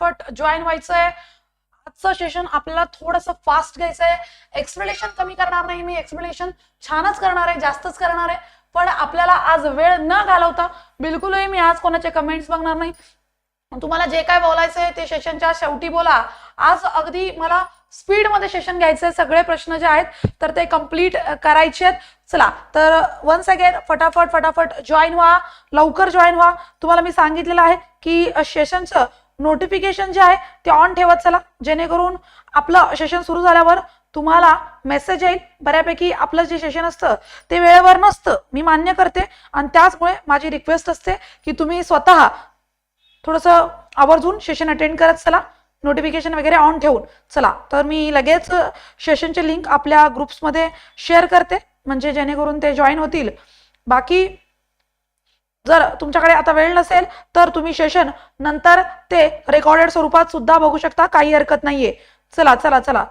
फटाफट जॉईन व्हायचंय. आजचं सेशन आपल्याला थोडंसं फास्ट घ्यायचं आहे एक्सप्लेनेशन कमी करणार नाही मी. एक्सप्लेनेशन छानच करणार आहे. जास्तच करणार आहे. पण आपल्याला आज वेळ न घालवता बिलकुलही मी आज कोणाचे कमेंट्स बघणार नाही. तुम्हाला जे काय बोलायचं आहे ते सेशनच्या शेवटी बोला. आज अगदी मला स्पीडमध्ये सेशन घ्यायचं आहे सगळे प्रश्न जे आहेत तर ते कंप्लीट करायचे आहेत. चला तर वन्स अगेन फटाफट फटाफट जॉईन व्हा. लवकर जॉईन व्हा. तुम्हाला मी सांगितलेलं आहे की सेशनचं नोटिफिकेशन जे आहे ते ऑन ठेवत चला. जेणेकरून आपलं सेशन सुरू झाल्यावर तुम्हाला मेसेज येईल. बऱ्यापैकी आपलं जे सेशन असतं ते वेळेवर नसतं. मी मान्य करते. आणि त्याचमुळे माझी रिक्वेस्ट असते की तुम्ही स्वतः थोडंसं आवर्जून सेशन अटेंड करत चला. नोटिफिकेशन वगैरे ऑन ठेवून चला. तर मी लगेच सेशनचे लिंक आपल्या ग्रुप्समध्ये शेअर करते. म्हणजे जेणेकरून ते जॉईन होतील. बाकी जर तुमच्याकडे आता वेळ नसेल तर तुम्ही सेशन नंतर ते रेकॉर्डेड स्वरूपात सुद्धा बघू शकता काही हरकत नाहीये. चला चला चला.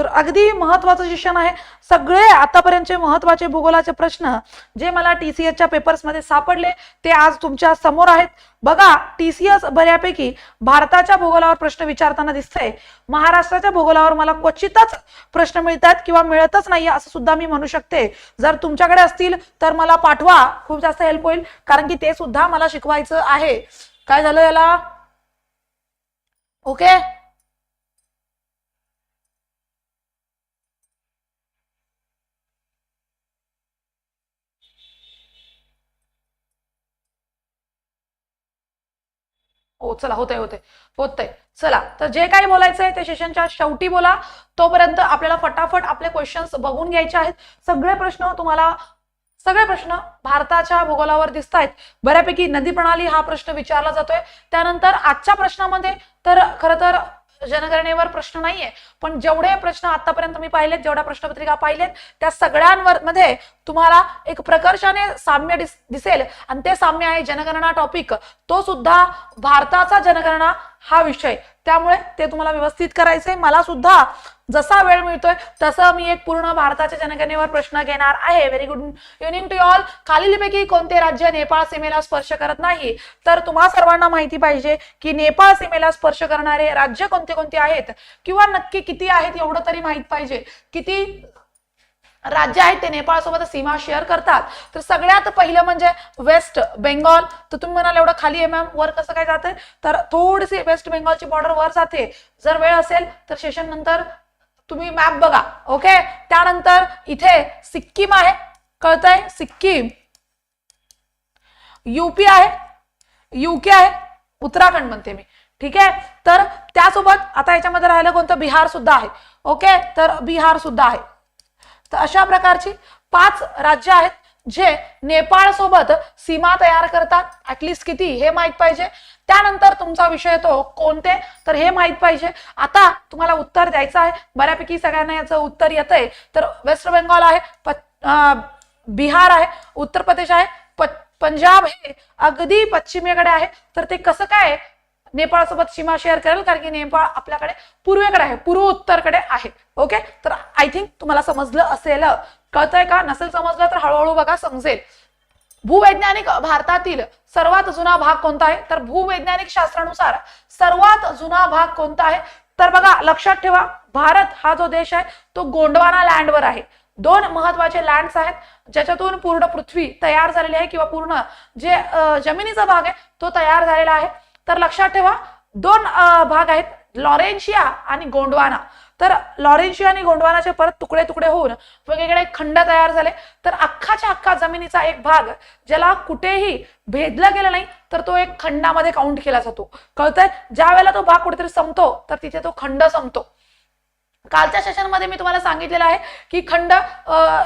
तर अगदी महत्वाचं सेशन आहे सगळे आतापर्यंतचे महत्त्वाचे भूगोलाचे प्रश्न जे मला टी सी एसच्या पेपर्समध्ये सापडले ते आज तुमच्यासमोर आहेत. बघा टी सी एस बऱ्यापैकी भारताच्या भूगोलावर प्रश्न विचारताना दिसतंय. महाराष्ट्राच्या भूगोलावर मला क्वचितच प्रश्न मिळतात किंवा मिळतच नाही असं सुद्धा मी म्हणू शकते. जर तुमच्याकडे असतील तर मला पाठवा. खूप जास्त हेल्प होईल कारण की ते सुद्धा मला शिकवायचं आहे. काय झालं याला? ओके? हो चला होतंय होतंय. होतंय. चला तर जे काही बोलायचं आहे ते सेशनच्या शेवटी बोला. तोपर्यंत आपल्याला फटाफट आपले क्वेश्चन्स बघून घ्यायचे आहेत. सगळे प्रश्न तुम्हाला सगळे प्रश्न भारताच्या भूगोलावर दिसत आहेत बऱ्यापैकी नदी प्रणाली हा प्रश्न विचारला जातोय. त्यानंतर आजच्या प्रश्नामध्ये तर खरं तर जनगणनेवर प्रश्न नाहीये. पण जेवढे प्रश्न आतापर्यंत मी पाहिलेत जेवढ्या प्रश्नपत्रिका पाहिलेत त्या सगळ्यांवर मध्ये तुम्हाला एक प्रकर्षाने साम्य दिस- दिसेल. आणि ते साम्य आहे जनगणना टॉपिक तो सुद्धा भारताचा जनगणना हा विषय. त्यामुळे ते तुम्हाला व्यवस्थित करायचंय. मला सुद्धा जसा वेळ मिळतोय तसं मी एक पूर्ण भारताच्या जनगणनेवर प्रश्न घेणार आहे. Very good evening to all खालीलपैकी कोणते राज्य नेपाळ सीमेला स्पर्श करत नाही? तर तुम्हा सर्वांना माहिती पाहिजे की नेपाळ सीमेला स्पर्श करणारे राज्य कोणते कोणते आहेत? किंवा नक्की किती आहेत एवढं तरी माहीत पाहिजे. किती राज्य आहेत ते नेपाळसोबत सीमा शेअर करतात. तर सगळ्यात पहिलं म्हणजे वेस्ट बेंगॉल तर तुम्ही म्हणाल एवढं खाली आहे मॅम वर कसं काय जाते तर थोडीशी वेस्ट बेंगॉलची बॉर्डर वर जाते. जर वेळ असेल तर सेशन नंतर तुम्ही मॅप बघा ओके त्यानंतर इथे सिक्कीम आहे कळतंय? सिक्कीम. युपी आहे युके आहे उत्तराखंड म्हणते मी ठीक आहे? तर त्यासोबत आता याच्यामध्ये राहिलं कोणतं? बिहार सुद्धा आहे ओके तर बिहार सुद्धा आहे. तर अशा प्रकारची पाच राज्य आहेत जे नेपाळ सोबत सीमा तयार करतात. ऍटलिस्ट किती? हे माहीत पाहिजे. त्यानंतर तुमचा विषय येतो कोणते? तर हे माहीत पाहिजे. आता तुम्हाला उत्तर द्यायचं आहे. बऱ्यापैकी सगळ्यांना याचं उत्तर येत आहे तर वेस्ट बेंगॉल आहे प- बिहार आहे उत्तर प्रदेश आहे पंजाब हे अगदी पश्चिमेकडे आहे. तर ते कसं काय नेपाळसोबत सीमा शेअर करेल कारण की नेपाळ आपल्याकडे पूर्वेकडे आहे पूर्व उत्तरकडे आहे. ओके? तर आय थिंक तुम्हाला समजलं असेल. कळतंय का? नसेल समजलं तर हळूहळू बघा समजेल. भूवैज्ञानिक भारतातील सर्वात जुना भाग कोणता आहे? तर भूवैज्ञानिक शास्त्रानुसार सर्वात जुना भाग कोणता आहे? तर बघा लक्षात ठेवा भारत हा जो देश आहे तो गोंडवाना लँडवर आहे. दोन महत्त्वाचे लँड्स आहेत ज्याच्यातून पूर्ण पृथ्वी तयार झालेली आहे किंवा पूर्ण जे जमिनीचा भाग आहे तो तयार झालेला आहे. तर लक्षात ठेवा दोन भाग आहेत लॉरेन्शिया आणि गोंडवाना. तर लॉरेन्शिया आणि गोंडवानाचे परत तुकडे तुकडे होऊन वेगवेगळे खंड तयार झाले. तर अख्खाच्या अख्खा जमिनीचा एक भाग ज्याला कुठेही भेदला गेला नाही तर तो एक खंडामध्ये काउंट केला जातो. कळतंय? ज्या वेळेला तो भाग कुठेतरी संपतो तर तिथे तो खंड संपतो. कालच्या सेशनमध्ये मी तुम्हाला सांगितलेलं आहे की खंड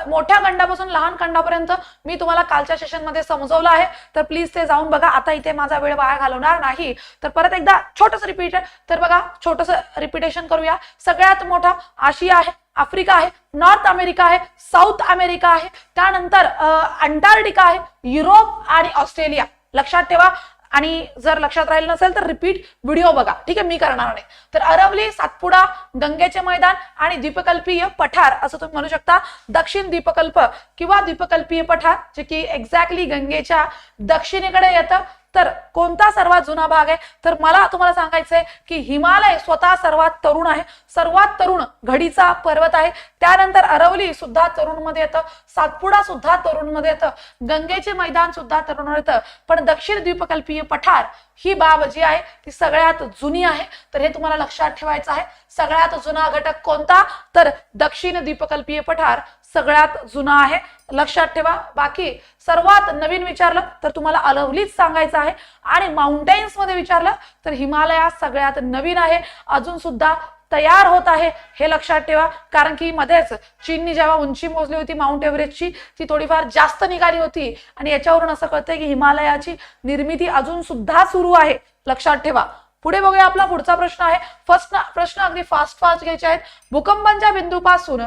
मोठ्या खंडापासून लहान खंडापर्यंत मी तुम्हाला कालच्या सेशनमध्ये समजवलं आहे. तर प्लीज ते जाऊन बघा. आता इथे माझा वेळ वाया घालवणार नाही. तर परत एकदा छोटस रिपीट तर बघा छोटस रिपिटेशन करूया. सगळ्यात मोठा आशिया आहे आफ्रिका आहे नॉर्थ अमेरिका आहे साऊथ अमेरिका आहे. त्यानंतर अंटार्क्टिका आहे युरोप आणि ऑस्ट्रेलिया. लक्षात ठेवा आणि जर लक्षात राहिलं नसेल तर रिपीट व्हिडिओ बघा. ठीक आहे मी करणार नाही. तर अरवली सातपुडा गंगेचे मैदान आणि द्वीपकल्पीय पठार असं तुम्ही म्हणू शकता. दक्षिण द्वीपकल्प किंवा द्वीपकल्पीय पठार जे की एक्झॅक्टली गंगेच्या दक्षिणेकडे येतं. तर कोणता सर्वात जुना भाग आहे? तर मला तुम्हाला सांगायचंय की हिमालय स्वतः सर्वात तरुण आहे. सर्वात तरुण घडीचा पर्वत आहे. त्यानंतर अरवली सुद्धा तरुणमध्ये येतं. सातपुडा सुद्धा तरुणमध्ये येतं. गंगेचे मैदान सुद्धा तरुण येतं. पण दक्षिण द्वीपकल्पीय पठार ही बाब जी आहे ती सगळ्यात जुनी आहे. तर हे तुम्हाला लक्षात ठेवायचं आहे. सगळ्यात जुना घटक कोणता? तर दक्षिण द्वीपकल्पीय पठार. सगळ्यात जुना आहे. लक्षात ठेवा. बाकी सर्वात नवीन विचारलं तर तुम्हाला अलवलीच सांगायचं आहे. आणि माउंटेन्समध्ये विचारलं तर हिमालया सगळ्यात नवीन आहे. अजून सुद्धा तयार होत आहे. हे लक्षात ठेवा. कारण की मध्येच चीननी जेव्हा उंची मोजली होती माउंट एव्हरेस्टची ती थोडीफार जास्त निघाली होती. आणि याच्यावरून असं कळतंय की हिमालयाची निर्मिती अजून सुद्धा सुरू आहे. लक्षात ठेवा. पुढे बघूया आपला पुढचा प्रश्न आहे. फर्स्ट प्रश्न अगदी फास्ट फास्ट घ्यायचे आहेत. भूकंपांच्या बिंदूपासून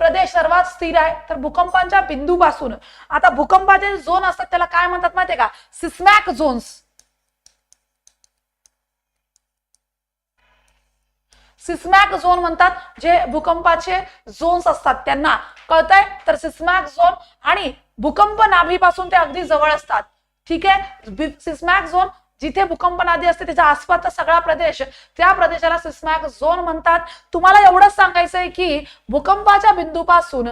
प्रदेश सर्वात स्थिर आहे. तर भूकंपांच्या बिंदूपासून. आता भूकंपाचे झोन असतात त्याला काय म्हणतात माहितीये का? सिस्मॅक झोन्स सिस्मॅक झोन म्हणतात जे भूकंपाचे झोन्स असतात त्यांना. कळतंय? तर सिस्मॅक झोन आणि भूकंप नाभीपासून ते अगदी जवळ असतात. ठीक? आहे सिस्मॅक झोन जिथे भूकंप नादी असते त्याच्या आसपासचा सगळा प्रदेश त्या प्रदेशाला सिस्मॅक झोन म्हणतात. तुम्हाला एवढंच सांगायचंय की भूकंपाच्या बिंदूपासून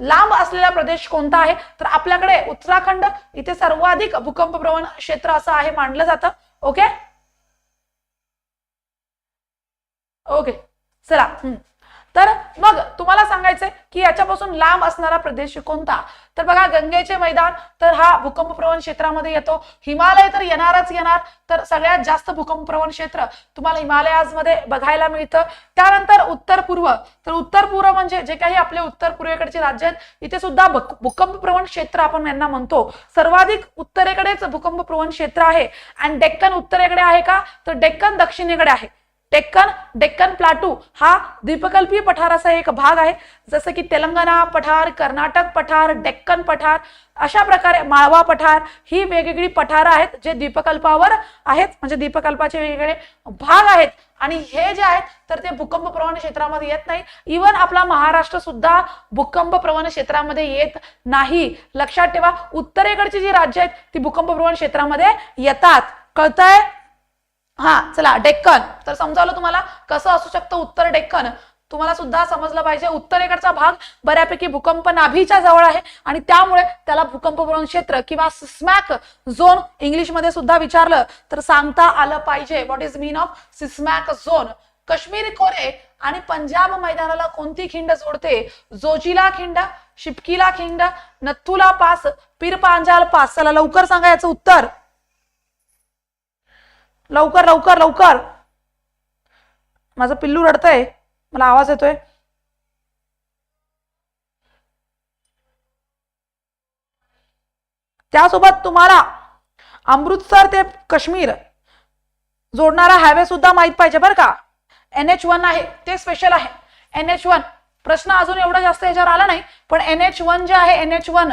लांब असलेला प्रदेश कोणता आहे? तर आपल्याकडे उत्तराखंड इथे सर्वाधिक भूकंप प्रवण क्षेत्र असं आहे मानलं जातं. ओके ओके चला. हम्म. तर मग तुम्हाला सांगायचंय की याच्यापासून लांब असणारा प्रदेश कोणता? तर बघा गंगेचे मैदान तर हा भूकंप प्रवण क्षेत्रामध्ये येतो. हिमालय तर येणारच येणार तर सगळ्यात जास्त भूकंप प्रवण क्षेत्र तुम्हाला हिमालयामध्ये बघायला मिळतं. त्यानंतर उत्तर पूर्व तर उत्तर पूर्व म्हणजे जे काही आपले उत्तर पूर्वेकडचे राज्य आहेत इथे सुद्धा भूकंप प्रवण क्षेत्र आपण यांना म्हणतो. सर्वाधिक उत्तरेकडेच भूकंप प्रवण क्षेत्र आहे. आणि डेक्कन उत्तरेकडे आहे का? तर डेक्कन दक्षिणेकडे आहे. डेक्कन डेक्कन प्लाटू हा द्वीपकल्पीय पठाराचा एक भाग आहे. जसं की तेलंगणा पठार कर्नाटक पठार डेक्कन पठार अशा प्रकारे माळवा पठार ही वेगवेगळी पठारं आहेत जे द्वीपकल्पावर आहेत म्हणजे द्वीपकल्पाचे वेगवेगळे भाग आहेत. आणि हे जे आहेत तर ते भूकंप प्रवण क्षेत्रामध्ये येत नाही. इवन आपला महाराष्ट्र सुद्धा भूकंप प्रवण क्षेत्रामध्ये येत नाही. लक्षात ठेवा उत्तरेकडची जी राज्य आहेत ती भूकंप प्रवण क्षेत्रामध्ये येतात. कळतंय? हा चला डेक्कन. तर समजावलं तुम्हाला? कसं असू शकतं उत्तर डेक्कन? तुम्हाला सुद्धा समजलं पाहिजे. उत्तरेकडचा भाग बऱ्यापैकी भूकंप नाभीच्या जवळ आहे आणि त्यामुळे त्याला भूकंप क्षेत्र किंवा सिस्मॅक झोन इंग्लिशमध्ये सुद्धा विचारलं तर सांगता आलं पाहिजे. What is mean of seismic zone? Kashmir खोरे आणि पंजाब मैदानाला कोणती खिंड जोडते? जोजिला खिंड शिपकीला खिंड नथुला पास पीरपांजाल पास? चला लवकर सांगा याचं उत्तर. लवकर लवकर लवकर. माझं पिल्लू रडतंय. मला आवाज येतोय. त्यासोबत तुम्हाला अमृतसर ते काश्मीर जोडणारा हायवे सुद्धा माहीत पाहिजे बरं का? एन एच वन आहे ते स्पेशल आहे. एन एच वन प्रश्न अजून एवढा जास्त याच्यावर आला नाही पण एन एच वन जे आहे N H one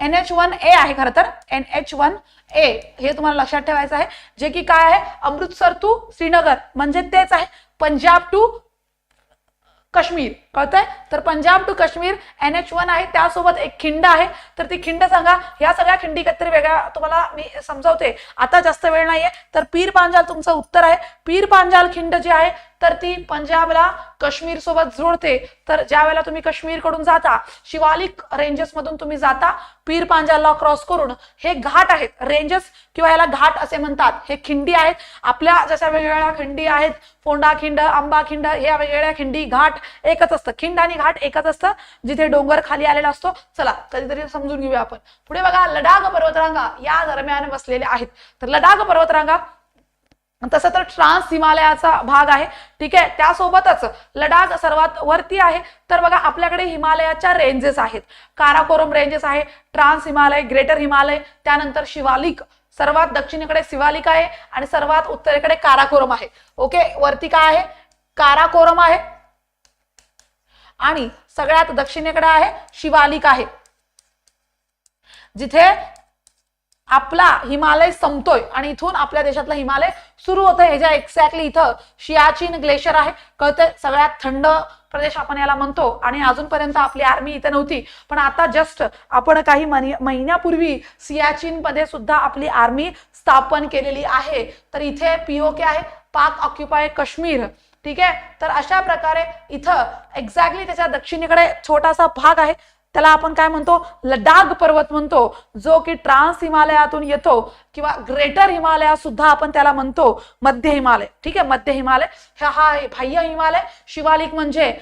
N H one A आहे खरं तर. एन एच वन ए हे तुम्हाला लक्षात ठेवायचं आहे. जे की काय आहे? अमृतसर टू श्रीनगर. म्हणजे तेच आहे. पंजाब टू काश्मीर. कळतंय? तर Punjab to Kashmir N H one आहे त्यासोबत एक खिंड आहे. तर ती खिंड सांगा या सगळ्या खिंडी काहीतरी वेगळ्या तुम्हाला मी समजावते. आता जास्त वेळ नाहीये. तर पीर पांजाल तुमचं उत्तर आहे. पीर पांजाल खिंड जी आहे तर ती पंजाबला काश्मीर सोबत जोडते. तर ज्या वेळेला तुम्ही काश्मीरकडून जाता शिवालिक रेंजेस मधून तुम्ही जाता पीर पांजालला क्रॉस करून हे घाट आहेत. रेंजेस किंवा याला घाट असे म्हणतात. हे खिंडी आहेत. आपल्या जशा वेगवेगळ्या खिंडी आहेत फोंडा खिंड आंबा खिंड हे वेगवेगळ्या खिंडी घाट एकच असतं. खिंड आणि घाट एकच असतं. जिथे डोंगर खाली आलेला असतो. चला कधीतरी समजून घेऊया आपण. पुढे बघा लडाख पर्वतरांगा या दरम्यान बसलेल्या आहेत. तर लडाख पर्वतरांगा तसं तर ट्रान्स हिमालयाचा भाग आहे. ठीक आहे त्यासोबतच लडाख सर्वात वरती आहे. तर बघा आपल्याकडे हिमालयाच्या रेंजेस आहेत. काराकोरम रेंजेस आहे ट्रान्स हिमालय ग्रेटर हिमालय त्यानंतर शिवालिक. सर्वात दक्षिणेकडे शिवालिक आहे आणि सर्वात उत्तरेकडे काराकोरम आहे. ओके वरती काय आहे? काराकोरम आहे. आणि सगळ्यात दक्षिणेकडे आहे शिवालिक आहे. जिथे आपला हिमालय संपतोय आणि इथून आपल्या देशातला हिमालय सुरू होतं हे ज्या एक्झॅक्टली इथं शियाचीन ग्लेशियर आहे. कळतंय सगळ्यात थंड प्रदेश आपण याला म्हणतो आणि अजूनपर्यंत आपली आर्मी इथे नव्हती. पण आता जस्ट आपण काही महिन्यापूर्वी सियाचीन मध्ये सुद्धा आपली आर्मी स्थापन केलेली आहे. तर इथे पीओके आहे. पाक ऑक्युपाय काश्मीर. ठीक आहे? तर अशा प्रकारे इथं एक्झॅक्टली त्याच्या दक्षिणेकडे छोटासा भाग आहे. त्याला आपण काय म्हणतो? लडाख पर्वत म्हणतो. जो की ट्रान्स हिमालयातून येतो किंवा ग्रेटर हिमालया सुद्धा आपण त्याला म्हणतो मध्य हिमालय. ठीक आहे? मध्य हिमालय. हा हा बाह्य हिमालय. शिवालिक म्हणजे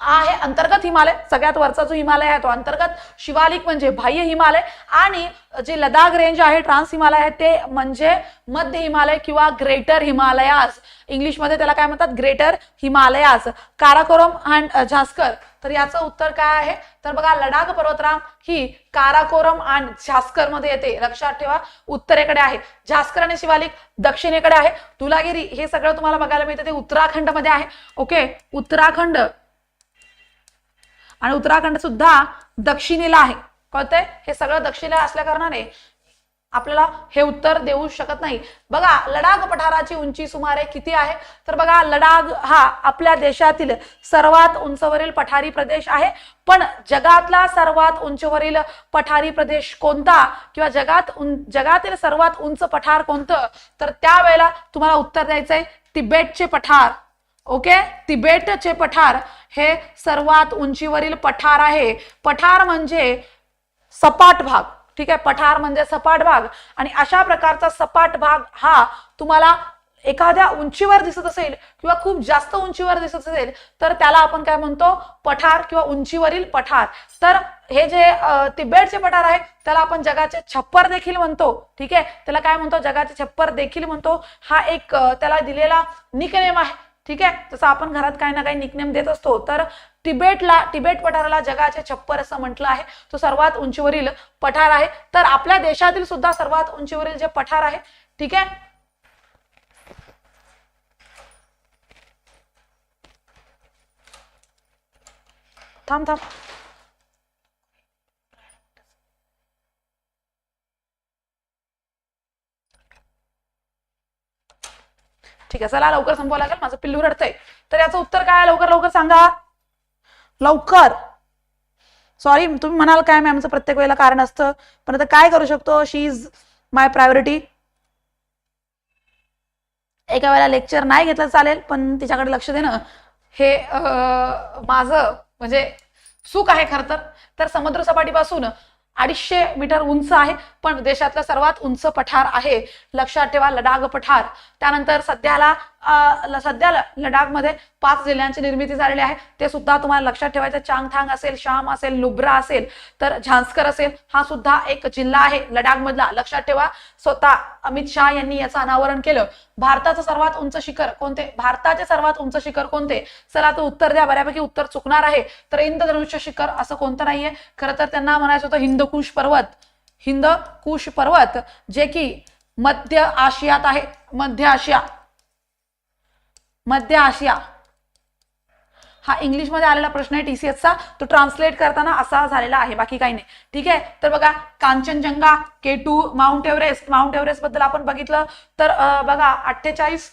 आहे अंतर्गत हिमालय. सगळ्यात वरचा जो हिमालय आहे तो अंतर्गत. शिवालिक म्हणजे बाह्य हिमालय. आणि जे लडाख रेंज आहे ट्रान्स हिमालय आहे ते म्हणजे मध्य हिमालय किंवा ग्रेटर हिमालयास. इंग्लिशमध्ये त्याला काय म्हणतात? ग्रेटर हिमालयाज काराकोरम अँड झास्कर तर याचं उत्तर काय आहे? तर बघा लडाख पर्वतराम ही काराकोरम आणि झास्करमध्ये येते. लक्षात ठेवा उत्तरेकडे आहे. झास्कर आणि शिवालिक दक्षिणेकडे आहे. तुलागिरी हे सगळं तुम्हाला बघायला मिळतं. ते उत्तराखंडमध्ये आहे. ओके उत्तराखंड. आणि उत्तराखंड सुद्धा दक्षिणेला आहे. कळतंय? हे सगळं दक्षिणेला असल्या कारणाने आपल्याला हे उत्तर देऊ शकत नाही. बघा लडाख पठाराची उंची सुमारे किती आहे? तर बघा लडाख हा आपल्या देशातील सर्वात उंचवरील पठारी प्रदेश आहे. पण जगातला सर्वात उंचवरील पठारी प्रदेश कोणता? किंवा जगात जगातील सर्वात उंच पठार कोणतं? तर त्यावेळेला तुम्हाला उत्तर द्यायचंय तिबेटचे पठार. ओके? तिबेटचे पठार हे सर्वात उंचीवरील पठार आहे. पठार म्हणजे सपाट भाग. ठीक आहे? पठार म्हणजे सपाट भाग. आणि अशा प्रकारचा सपाट भाग हा तुम्हाला एखाद्या उंचीवर दिसत असेल किंवा खूप जास्त उंचीवर दिसत असेल तर त्याला आपण काय म्हणतो? पठार किंवा उंचीवरील पठार. तर हे जे तिबेटचे पठार आहे त्याला आपण जगाचे छप्पर देखील म्हणतो. ठीक आहे? त्याला काय म्हणतो? जगाचे छप्पर देखील म्हणतो. हा एक त्याला दिलेला निकनेम आहे. ठीक आहे? जसं आपण घरात काही ना काही निकनेम देत असतो तर तिबेटला तिबेट पठाराला जगाचे छप्पर असं म्हटलं आहे. तो सर्वात उंचीवरील पठार आहे. तर आपल्या देशातील सुद्धा सर्वात उंचीवरील जे पठार आहे ठीक आहे? थांब थांब. ठीक आहे चला लवकर संपवावं लागेल माझं पिल्लू रडतंय. तर याचं उत्तर काय लवकर लवकर सांगा. लवकर. सॉरी तुम्ही म्हणाल काय मॅमचं प्रत्येक वेळेला कारण असतं. पण आता काय करू शकतो? शी इज माय प्रायोरिटी एका वेळेला लेक्चर नाही घेतलं चालेल पण तिच्याकडे लक्ष देणं हे माझं म्हणजे सुख आहे खरं तर. तर समुद्र सपाटीपासून अडीचशे मीटर उंच आहे पण देशातलं सर्वात उंच पठार आहे लक्षात ठेवा लडाख पठार. त्यानंतर सध्याला सध्या लडाखमध्ये पाच जिल्ह्यांची निर्मिती झालेली आहे. ते सुद्धा तुम्हाला लक्षात ठेवायचं. चांगथांग असेल शाम असेल लुब्रा असेल तर झांस्कर असेल हा सुद्धा एक जिल्हा आहे. लडाखमधला. लक्षात ठेवा स्वतः अमित शहा यांनी याचं अनावरण केलं. भारताचं सर्वात उंच शिखर कोणते? भारताचे सर्वात उंच शिखर कोणते? चला तर उत्तर द्या. बऱ्यापैकी उत्तर चुकणार आहे. तर इंद्रधनुष्य शिखर असं कोणतं नाहीये? खरं तर त्यांना म्हणायचं होतं हिंदकुश पर्वत. हिंदकुश पर्वत जे की मध्य आशियात आहे. मध्य आशिया. मध्य आशिया. हा इंग्लिशमध्ये आलेला प्रश्न आहे टीसीएसचा. तो ट्रान्सलेट करताना असा झालेला आहे. बाकी काही नाही. ठीक आहे? तर बघा Kanchenjunga K two Mount Everest. Mount एव्हरेस्टबद्दल आपण बघितलं. तर बघा अठ्ठेचाळीस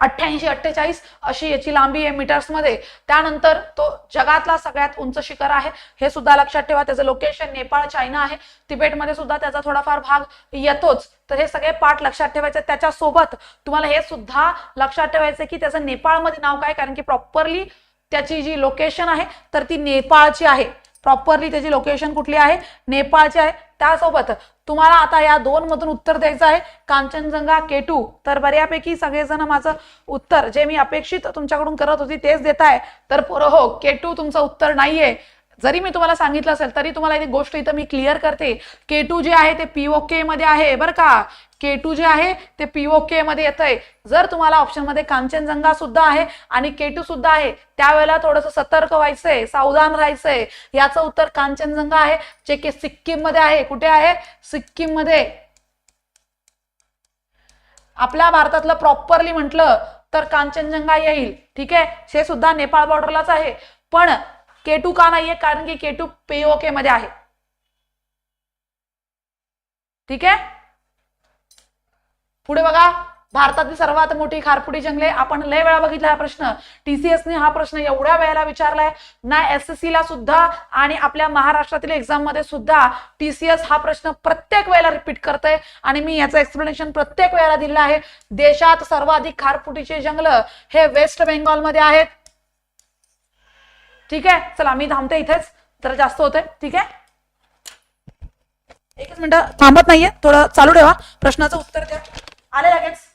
अठ्ठ्याऐंशी अठ्ठेचाळीस अशी याची लांबी आहे मीटर्समध्ये. त्यानंतर तो जगातला सगळ्यात उंच शिखर आहे. हे सुद्धा लक्षात ठेवा. त्याचं लोकेशन नेपाळ चायना आहे. तिबेटमध्ये सुद्धा त्याचा थोडाफार भाग येतोच. तर हे सगळे पाठ लक्षात ठेवायचे. त्याच्यासोबत तुम्हाला हे सुद्धा लक्षात ठेवायचं की त्याचं नेपाळमध्ये नाव काय? कारण की प्रॉपरली त्याची जी लोकेशन आहे तर ती नेपाळची आहे. प्रॉपरली त्याची लोकेशन कुठली आहे? नेपाळची आहे. त्यासोबत तुम्हाला आता या दोन मधून उत्तर द्यायचं आहे. कांचनजंगा केटू. तर बऱ्यापैकी सगळेजण माझं उत्तर जे मी अपेक्षित तुमच्याकडून करत होती तेच देत आहे. तर पोरं हो केटू तुमचं उत्तर नाहीये. जरी मी तुम्हाला सांगितलं असेल तरी तुम्हाला एक गोष्ट इथं मी क्लिअर करते. के टू जे आहे ते पीओके मध्ये आहे बरं का? के टू जे आहे ते पीओके मध्ये येत आहे. जर तुम्हाला ऑप्शनमध्ये कांचनजंगा सुद्धा आहे आणि के टू सुद्धा आहे त्यावेळेला थोडंसं सतर्क व्हायचंय सावधान राहायचंय. याचं उत्तर कांचनजंगा आहे जे की सिक्कीममध्ये आहे. कुठे आहे? सिक्कीममध्ये आपल्या भारतातलं प्रॉपरली म्हटलं तर कांचनजंगा येईल. ठीक आहे? हे सुद्धा नेपाळ बॉर्डरलाच आहे. पण के टू का नाहीये? कारण की के टू पीओके मध्ये आहे. ठीक आहे? पुढे बघा भारतातील सर्वात मोठी खारपुडी जंगले आपण लय वेळा बघितला हा प्रश्न. टीसीएस ने हा प्रश्न एवढ्या वेळेला विचारलाय. ना एसएससी ला सुद्धा आणि आपल्या महाराष्ट्रातील एक्झाममध्ये सुद्धा टीसीएस हा प्रश्न प्रत्येक वेळेला रिपीट करतोय. आणि मी याचं एक्सप्लेनेशन प्रत्येक वेळेला दिलं आहे. देशात सर्वाधिक खारपुटीचे जंगल हे वेस्ट बेंगॉलमध्ये आहेत. ठीक आहे? चला मी थांबते इथेच. तर जास्त होते ठीक आहे? एकच मिनिट थांबत नाहीये. थोडं चालू ठेवा. प्रश्नाचं उत्तर द्या. आले लगेच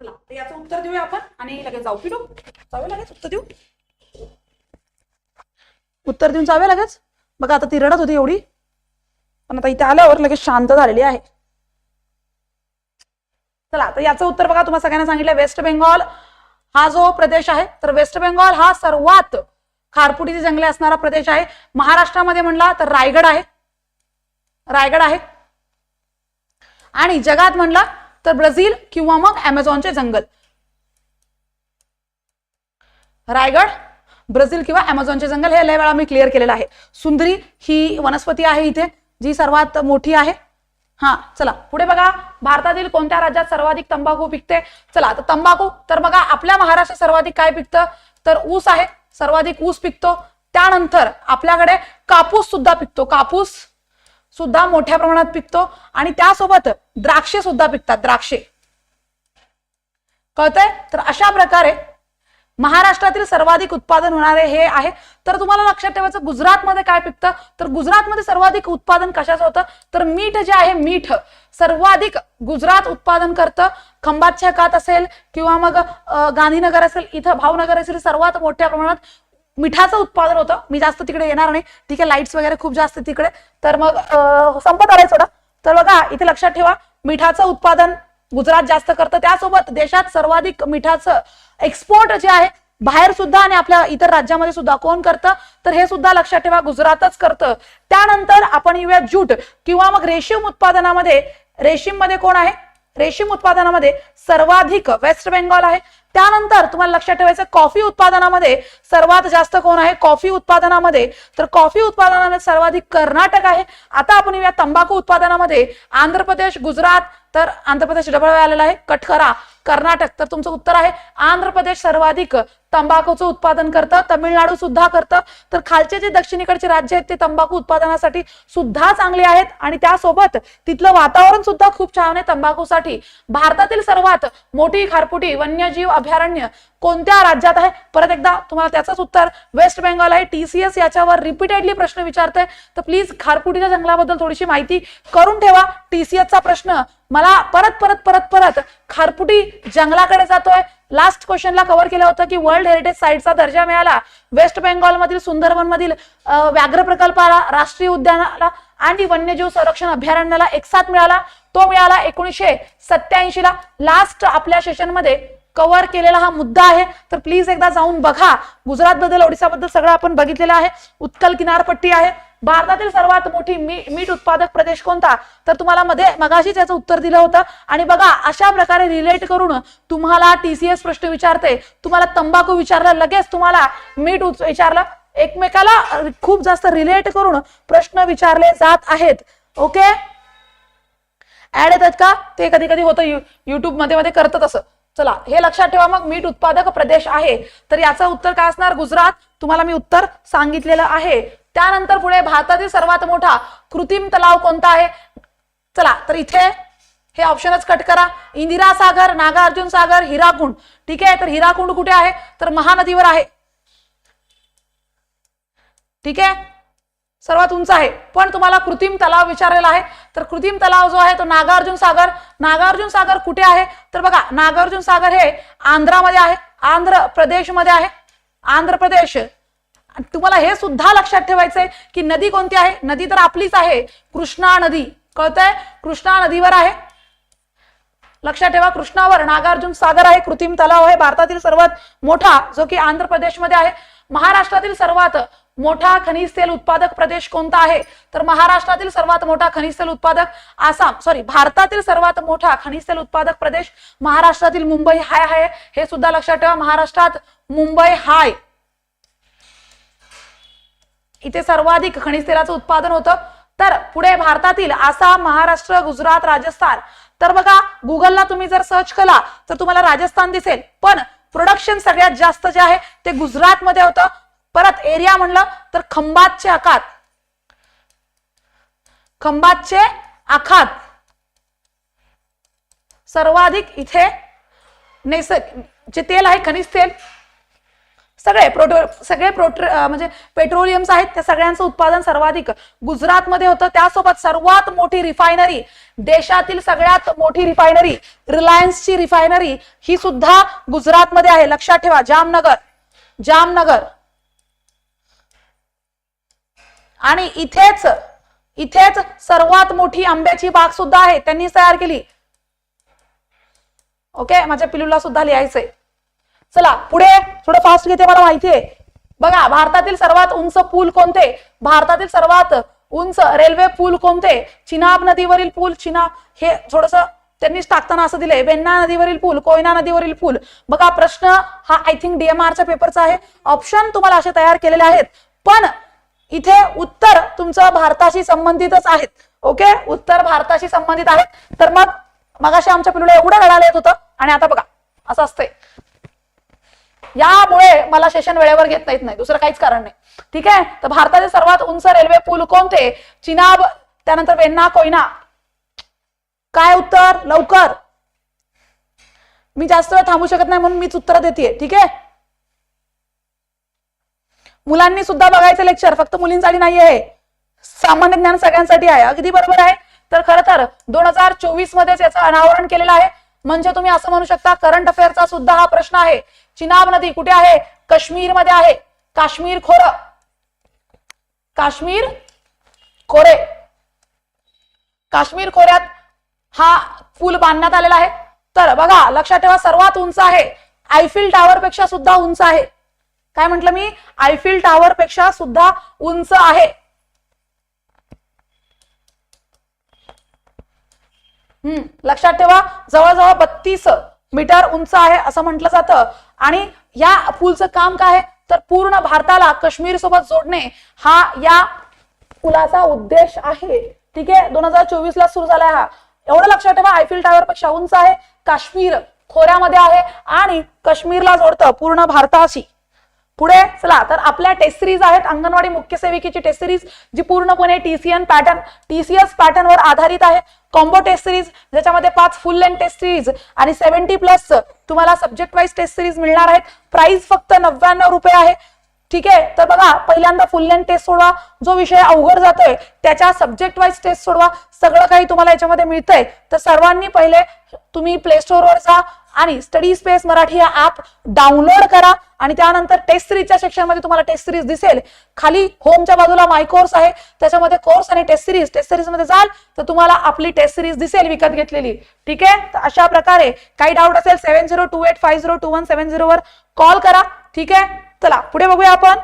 चला तर याचं उत्तर देऊया आपण आणि लगेच जाऊ. पिटू? जाऊया लगेच? उत्तर देऊ? उत्तर देऊन जाऊया लगेच? बघा आता ती रडत होती एवढी. पण आता इथे आल्यावर लगेच शांत झालेली आहे. चला तर याचं उत्तर बघा. तुम्हाला सगळ्यांना सांगितलं वेस्ट बेंगॉल हा जो प्रदेश आहे तर वेस्ट बेंगॉल हा सर्वात खारपुटीचे जंगले असणारा प्रदेश आहे. महाराष्ट्रामध्ये म्हणला तर रायगड आहे. रायगड आहे. आणि जगात म्हणला तर ब्राझील किंवा मग अमेझॉनचे जंगल. रायगड ब्राझील किंवा अमेझॉनचे जंगल हे लय वेळा मी क्लिअर केलेलं आहे. सुंदरी ही वनस्पती आहे इथे जी सर्वात मोठी आहे. हा चला पुढे बघा भारतातील कोणत्या राज्यात सर्वाधिक तंबाखू पिकते? चला तर तंबाखू तर बघा आपल्या महाराष्ट्रात सर्वाधिक काय पिकतं? तर ऊस आहे सर्वाधिक ऊस पिकतो. त्यानंतर आपल्याकडे कापूस सुद्धा पिकतो. कापूस सुद्धा मोठ्या प्रमाणात पिकतो आणि त्यासोबत द्राक्षे सुद्धा पिकतात द्राक्षे. कळतंय? तर अशा प्रकारे महाराष्ट्रातील सर्वाधिक उत्पादन होणारे हे आहे. तर तुम्हाला लक्षात ठेवायचं गुजरातमध्ये काय पिकतं? तर गुजरातमध्ये सर्वाधिक उत्पादन कशाचं होतं? तर मीठ जे आहे मीठ. सर्वाधिक गुजरात उत्पादन करतं. खंबातच्या कात असेल किंवा मग गांधीनगर असेल इथं भावनगर असेल सर्वात मोठ्या प्रमाणात मिठाचं उत्पादन होतं. मी जास्त तिकडे येणार नाही. ठीक आहे लाईट्स वगैरे खूप जास्त तिकडे. तर मग संपत आलाय थोडं तर बघा इथे लक्षात ठेवा मिठाचं उत्पादन गुजरात जास्त करतं. त्यासोबत देशात सर्वाधिक मिठाचं एक्सपोर्ट जे आहे बाहेर सुद्धा आणि आपल्या इतर राज्यामध्ये सुद्धा कोण करतं? तर हे सुद्धा लक्षात ठेवा गुजरातच करतं. त्यानंतर आपण येऊया ज्यूट किंवा मग रेशीम उत्पादनामध्ये. रेशीममध्ये कोण आहे? रेशीम उत्पादनामध्ये सर्वाधिक वेस्ट बेंगॉल आहे. त्यानंतर तुम्हाला लक्षात ठेवायचं कॉफी उत्पादनामध्ये सर्वात जास्त कोण आहे? कॉफी उत्पादनामध्ये. तर कॉफी उत्पादनामध्ये सर्वाधिक कर्नाटक आहे. आता आपण येऊया तंबाखू उत्पादनामध्ये. आंध्र प्रदेश गुजरात तर आंध्र प्रदेश डबल आलेला आहे कटकरा कर्नाटक तर तुमचं उत्तर आहे. आंध्र प्रदेश सर्वाधिक तंबाखूचं उत्पादन करतं. तमिळनाडू सुद्धा करतं. तर खालचे जे दक्षिणेकडचे राज्य आहेत ते तंबाखू उत्पादनासाठी सुद्धा चांगले आहेत. आणि त्यासोबत तिथलं वातावरण सुद्धा खूप छान आहे तंबाखूसाठी. भारतातील सर्वात मोठी खारपुटी वन्यजीव अभयारण्य कोणत्या राज्यात आहे? परत एकदा तुम्हाला त्याचंच उत्तर. वेस्ट बेंगॉल आहे. टीसीएस याच्यावर रिपीटेडली प्रश्न विचारतोय. तर प्लीज खारपुटीच्या जंगलाबद्दल थोडीशी माहिती करून ठेवा. टीसीएसचा प्रश्न मला परत परत परत परत खारपुटी जंगलाकडे जातोय. लास्ट क्वेश्चनला कव्हर केलं होतं की वर्ल्ड हेरिटेज साईटचा दर्जा मिळाला. वेस्ट बेंगॉल मधील सुंदरबन मधील व्याघ्र प्रकल्पाला राष्ट्रीय उद्यानाला आणि वन्यजीव संरक्षण अभयारण्याला एक साथ मिळाला. तो मिळाला एकोणीसशे सत्याऐंशी ला. लास्ट आपल्या सेशनमध्ये कव्हर केलेला हा मुद्दा आहे. तर प्लीज एकदा जाऊन बघा. गुजरात बद्दल ओडिसाबद्दल सगळं आपण बघितलेलं आहे. उत्कल किनारपट्टी आहे. भारतातील सर्वात मोठी मी मीठ उत्पादक प्रदेश कोणता? तर तुम्हाला मध्ये मगाशी त्याचं उत्तर दिलं होतं. आणि बघा अशा प्रकारे रिलेट करून तुम्हाला टीसीएस प्रश्न विचारते. तुम्हाला तंबाखू विचारला लगेच तुम्हाला मीठ विचारलं. एकमेकाला खूप जास्त रिलेट करून प्रश्न विचारले जात आहेत. ओके ऍड येतात का? ते कधी कधी होतं युट्यूबमध्ये मध्ये करतं तसं चला हे लक्षात ठेवा मग. मीठ उत्पादक प्रदेश आहे. तर याचं उत्तर काय असणार? गुजरात. तुम्हाला मी उत्तर सांगितलेलं आहे. त्यानंतर पुढे भारतातील सर्वात मोठा कृत्रिम तलाव कोणता आहे? चला तर इथे हे ऑप्शनच कट करा. इंदिरा सागर नागार्जुन सागर हिराकुंड. ठीक आहे तर हिराकुंड कुठे आहे? तर महानदीवर आहे. ठीक आहे? सर्वात उंच आहे. पण तुम्हाला कृत्रिम तलाव विचारलेला आहे. तर कृत्रिम तलाव जो आहे तो नागार्जुन सागर. नागार्जुन सागर कुठे आहे? तर बघा नागार्जुन सागर हे आंध्रामध्ये आहे. आंध्र प्रदेशमध्ये आहे. आंध्र प्रदेश. तुम्हाला हे सुद्धा लक्षात ठेवायचंय की नदी कोणती आहे? नदी तर आपलीच आहे. कृष्णा नदी. कळतंय? कृष्णा नदीवर आहे. लक्षात ठेवा कृष्णावर नागार्जुन सागर आहे कृत्रिम तलाव आहे. भारतातील सर्वात मोठा जो की आंध्र प्रदेशमध्ये आहे. महाराष्ट्रातील सर्वात मोठा खनिज तेल उत्पादक प्रदेश कोणता आहे? तर महाराष्ट्रातील सर्वात मोठा खनिज तेल उत्पादक आसाम. सॉरी भारतातील सर्वात मोठा खनिज तेल उत्पादक प्रदेश महाराष्ट्रातील मुंबई हाय आहे. हे सुद्धा लक्षात ठेवा महाराष्ट्रात मुंबई हाय. इथे सर्वाधिक खनिज तेलाचं उत्पादन होतं. तर पुढे भारतातील आसाम महाराष्ट्र गुजरात राजस्थान. तर बघा गुगलला तुम्ही जर सर्च केला तर तुम्हाला राजस्थान दिसेल. पण प्रोडक्शन सगळ्यात जास्त जे आहे ते गुजरातमध्ये होतं. परत एरिया म्हणलं तर खंबातचे आखात. खंबातचे आखात. सर्वाधिक इथे नैसर्ग जे तेल आहे खनिज तेल सगळे प्रोटो सगळे प्रोट्र म्हणजे पेट्रोलियम्स आहेत त्या सगळ्यांचं उत्पादन सर्वाधिक गुजरातमध्ये होतं. त्यासोबत सर्वात मोठी रिफायनरी देशातील सगळ्यात मोठी रिफायनरी रिलायन्सची रिफायनरी ही सुद्धा गुजरातमध्ये आहे. लक्षात ठेवा जामनगर जामनगर. आणि इथेच इथेच सर्वात मोठी आंब्याची बाग सुद्धा आहे. त्यांनी तयार केली. ओके? माझ्या पिलूला सुद्धा लिहायचंय. चला पुढे थोडं फास्ट घेते मला माहितीये बघा भारतातील सर्वात उंच पूल कोणते? भारतातील सर्वात उंच रेल्वे पूल कोणते? चिनाब नदीवरील पूल चिना हे थोडस त्यांनीच टाकताना असं दिलंय. वेन्ना नदीवरील पूल कोयना नदीवरील पूल. बघा प्रश्न हा आय थिंक डीएमआरच्या पेपरचा आहे. ऑप्शन तुम्हाला असे तयार केलेले आहेत. पण इथे उत्तर तुमचं भारताशी संबंधितच आहेत. ओके उत्तर भारताशी संबंधित आहेत. तर मग मगाशी आमच्या पिलूला एवढं रडायला येत होतं आणि आता बघा असं असतंय. यामुळे मला सेशन वेळेवर घेत नाहीत नाही. दुसरं काहीच कारण नाही. ठीक आहे? तर भारताचे सर्वात उंच रेल्वे पूल कोणते? चिनाब त्यानंतर वेन्ना कोयना. काय उत्तर? लवकर. मी जास्त वेळ थांबू शकत नाही म्हणून मीच उत्तर देते ठीक आहे? मुलांनी सुद्धा बघायचं लेक्चर फक्त मुलींसाठी नाही आहे सामान्य ज्ञान सगळ्यांसाठी आहे. अगदी बरोबर आहे. तर खरं तर दोन हजार चोवीस मध्येच याचं अनावरण केलेलं आहे. म्हणजे तुम्ही असं म्हणू शकता करंट अफेअरचा सुद्धा हा प्रश्न आहे. चिनाब नदी कुठे आहे? काश्मीरमध्ये आहे. काश्मीर खोर. काश्मीर खोरे. काश्मीर खोऱ्यात हा पूल बांधण्यात आलेला आहे. तर बघा लक्षात ठेवा सर्वात उंच आहे. आयफिल टॉवरपेक्षा सुद्धा उंच आहे. काय म्हंटल मी? आयफिल टॉवरपेक्षा सुद्धा उंच आहे. हम्म लक्षात ठेवा जवळजवळ बत्तीस मीटर उंच आहे असं म्हटलं जातं. आणि या पूलचं काम काय आहे? तर पूर्ण भारताला काश्मीर सोबत जोडणे हा या पुलाचा उद्देश आहे. ठीक आहे? दोन हजार चोवीस ला सुरू झाला हा. एवढं लक्षात ठेवा आयफिल टॉवर पेक्षा उंच आहे काश्मीर खोऱ्यामध्ये आहे आणि काश्मीरला जोडतं पूर्ण भारताशी. पुढे चला तर आपल्या टेस्ट सिरीज आहेत अंगणवाडी मुख्य सेविकेची टेस्ट सिरीज जी पूर्णपणे टीसीएन पॅटर्न टीसीएस पॅटर्नवर आधारित आहे. कॉम्बो टेस्ट सिरीज ज्याच्यामध्ये पाच फुल लेंथ टेस्ट सिरीज आणि सेव्हन्टी प्लस तुम्हाला सब्जेक्ट वाईज टेस्ट सिरीज मिळणार आहेत. प्राइस फक्त नव्याण्णव रुपये आहे. ठीक आहे? तर बघा पहिल्यांदा फुल लेंथ टेस्ट सोडवा. जो विषय अवघड जातोय त्याच्या सब्जेक्ट वाईज टेस्ट सोडवा. सगळं काही तुम्हाला याच्यामध्ये मिळतंय. तर सर्वांनी पहिले तुम्ही प्ले स्टोअरवर जा. आणि स्टडी स्पेस मराठी हा ऍप डाउनलोड करा आणि त्यानंतर टेस्ट सिरीजच्या सेक्शनमध्ये तुम्हाला टेस्ट सिरीज दिसेल. खाली होमच्या बाजूला माय कोर्स आहे. त्याच्यामध्ये कोर्स आणि टेस्ट सिरीज टेस्ट सिरीजमध्ये जाल तर तुम्हाला आपली टेस्ट सिरीज दिसेल विकत घेतलेली. ठीक आहे? तर अशा प्रकारे काही डाऊट असेल seven zero two eight five zero two one seven zero वर कॉल करा. ठीक आहे? चला पुढे बघूया आपण.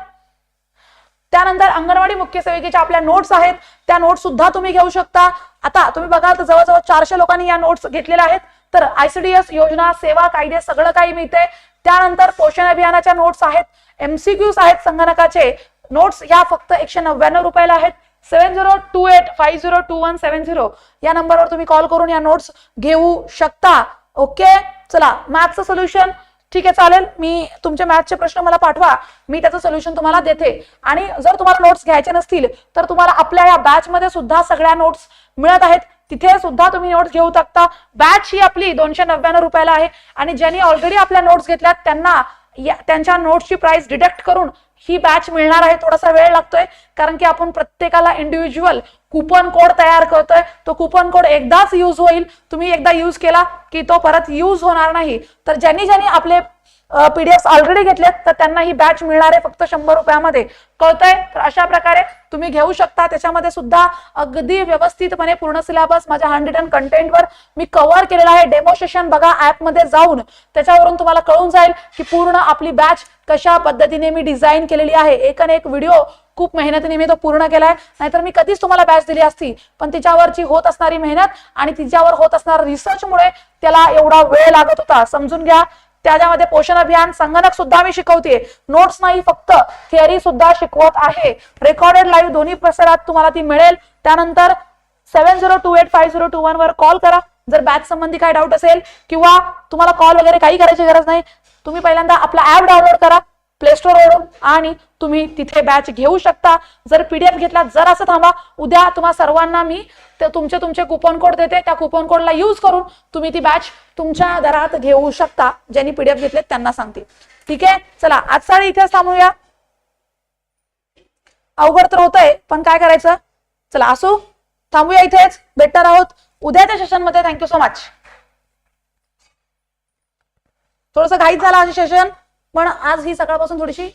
त्यानंतर अंगणवाडी मुख्य सेविकेच्या आपल्या नोट्स आहेत. त्या नोट्स सुद्धा तुम्ही घेऊ शकता. आता तुम्ही बघा तर जवळजवळ चारशे लोकांनी या नोट्स घेतलेल्या आहेत. तर आयसीडीएस योजना सेवा कायदे सगळं काही मिळते. त्यानंतर पोषण अभियानाच्या नोट्स आहेत. एमसीक्यूज आहेत संगणकाचे. नोट्स या फक्त एकशे नव्याण्णव रुपयाला आहेत. Seven zero two eight five zero two one seven zero या नंबरवर तुम्ही कॉल करून या नोट्स घेऊ शकता. ओके चला मॅथचं सोल्युशन ठीक आहे चालेल. मी तुमचे मॅथचे प्रश्न मला पाठवा. मी त्याचं सोल्युशन तुम्हाला देते. आणि जर तुम्हाला नोट्स घ्यायचे नसतील तर तुम्हाला आपल्या या बॅच मध्ये सुद्धा सगळ्या नोट्स मिळत आहेत. तिथे सुद्धा तुम्ही नोट्स घेऊ शकता. बॅच ही आपली दोनशे नव्याण्णव रुपयाला आहे. आणि ज्यांनी ऑलरेडी आपल्या नोट्स घेतल्यात त्यांना त्यांच्या नोट्सची प्राइस डिडक्ट करून ही बॅच मिळणार आहे थोडासा वेळ लागतोय कारण की आपण प्रत्येकाला इंडिव्हिज्युअल कुपन कोड तयार करतोय. तो कुपन कोड एकदाच यूज होईल. तुम्ही एकदा यूज केला की तो परत यूज होणार नाही. तर ज्यांनी ज्यांनी आपले पीडीएफ ऑलरेडी घेतलेत तर त्यांना ही बॅच मिळणार आहे फक्त शंभर रुपयामध्ये. कळतंय? तर अशा प्रकारे तुम्ही घेऊ शकता. त्याच्यामध्ये सुद्धा अगदी व्यवस्थितपणे पूर्ण सिलेबस माझ्या हंड्रेड अँड कंटेंटवर मी कव्हर केलेला आहे. डेमोस्ट्रेशन बघा ऍपमध्ये जाऊन. त्याच्यावरून तुम्हाला कळून जाईल की पूर्ण आपली बॅच कशा पद्धतीने मी डिझाईन केलेली आहे एक आणि एक व्हिडिओ खूप मेहनतीने मी तो पूर्ण केलाय. नाहीतर मी कधीच तुम्हाला बॅच दिली असती. पण तिच्यावरची होत असणारी मेहनत आणि तिच्यावर होत असणारा रिसर्चमुळे त्याला एवढा वेळ लागत होता. समजून घ्या. त्याच्यामध्ये पोषण अभियान संगणक सुद्धा मी शिकवते नोट्स नाही फक्त थिअरी सुद्धा शिकवत आहे. रेकॉर्डेड लाईव्ह दोन्ही प्रसारात तुम्हाला ती मिळेल. त्यानंतर seven zero two eight five zero two one वर कॉल करा. जर बॅच संबंधी काय डाऊट असेल किंवा तुम्हाला कॉल वगैरे काही करायची गरज नाही तुम्ही पहिल्यांदा आपला ऍप डाउनलोड करा प्ले स्टोरवरून आणि तुम्ही तिथे बॅच घेऊ शकता. जर पीडीएफ घेतला जर असं थांबा. उद्या तुम्हा सर्वांना मी तुमचे तुमचे कुपन कोड देते. त्या कुपन कोडला यूज करून तुम्ही ती बॅच तुमच्या दरात घेऊ शकता. ज्यांनी पीडीएफ घेतले त्यांना सांगते. ठीक आहे? चला आज साडी इथेच थांबूया. अवघड तर होतंय पण काय करायचं? चला असू. थांबूया इथेच. भेटणार आहोत. उद्याच्या सेशनमध्ये थँक्यू सो मच थोडस घाईत झालं आज सेशन पण आज ही सकाळपासून थोडीशी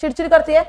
चिडचिड करते